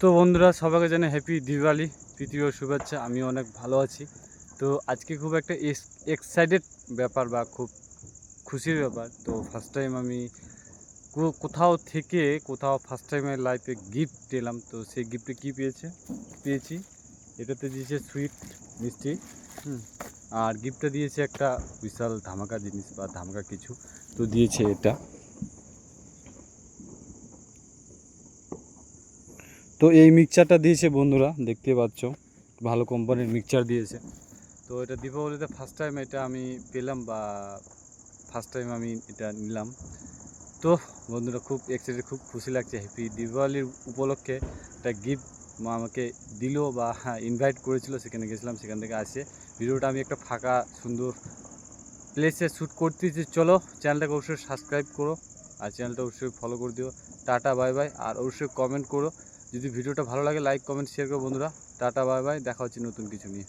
তো বন্ধুরা, সবাইকে জানে হ্যাপি দিওয়ালি তৃতীয় শুভেচ্ছা আমি অনেক ভালো আছি। তো আজকে খুব একটা এক্সাইটেড ব্যাপার বা খুব খুশির ব্যাপার। তো ফার্স্ট টাইম আমি কোথাও থেকে, কোথাও ফার্স্ট টাইমের লাইফে গিফট পেলাম। তো সেই গিফটে কী পেয়েছে? পেয়েছি, এটাতে দিয়েছে সুইট মিষ্টি, হুম, আর গিফটটা দিয়েছে একটা বিশাল ধামাকা জিনিস বা ধামাকা কিছু। তো দিয়েছে এটা। তো এই মিক্সচারটা দিয়েছে বন্ধুরা, দেখতে পাচ্ছ। ভালো কোম্পানির মিক্সচার দিয়েছে। তো এটা দীপাবলিতে ফার্স্ট টাইম এটা আমি পেলাম বা ফার্স্ট টাইম আমি এটা নিলাম। তো বন্ধুরা খুব এক্সাইটেড খুব খুশি লাগছে। হ্যাপি দীপাবলির উপলক্ষে একটা গিফট মা আমাকে দিল বা ইনভাইট করেছিল। সেখানে গেছিলাম, সেখান থেকে আসে। ভিডিওটা আমি একটা ফাঁকা, সুন্দর প্লেসে শ্যুট করতেছি। চলো চ্যানেলটাকে অবশ্যই সাবস্ক্রাইব করো আর চ্যানেলটা অবশ্যই ফলো করে দিও। টাটা বাই বাই আর অবশ্যই কমেন্ট করো। যদি ভিডিওটা ভালো লাগে লাইক কমেন্ট শেয়ার করো বন্ধুরা। টাটা বাই বাই দেখা হচ্ছে নতুন কিছু নিয়ে।